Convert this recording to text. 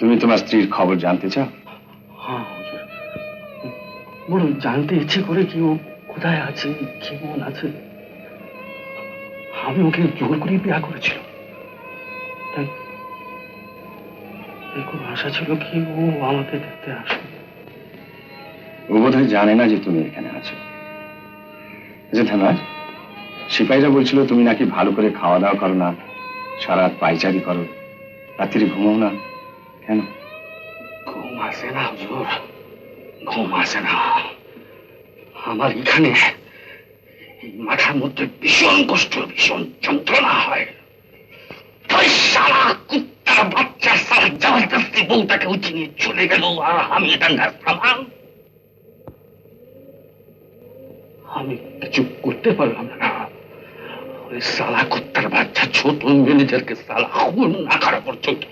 তুমি তোমার স্ত্রীর খবর জানতে চাও? হ্যাঁ হুজুর। জানতে ইচ্ছে করে কি ও কোথায় আছে কেমন আছে? আমি ওকে জোর করে বিয়া করেছিল তাই তাই আশা ছিল কি ও আমাকে দেখতে আসবে। ও বোধহয় জানে না যে তুমি এখানে আছো। যে থানার সিপাহীরা বলছিল তুমি নাকি ভালো করে খাওয়া দাওয়া করো না সারা রাত পাইচারি করো। রাত্রি ঘুমাও না। কেন ঘুম আসে না, হুজুর। ঘুম আসে না। আমার এখানে মাথার মধ্যে ভীষণ কষ্ট, ভীষণ যন্ত্রণা হয়। সারা কুত্তার বাচ্চা সারা জবরদস্তি বউটাকে নিয়ে চলে গেল, আর আমি দাঙ্গার প্রমাণ আমি কিছু করতে পারলাম না। সালা কুত্তার বাচ্চা ছোট ম্যানেজারকে সালা খুন না করা পর্যন্ত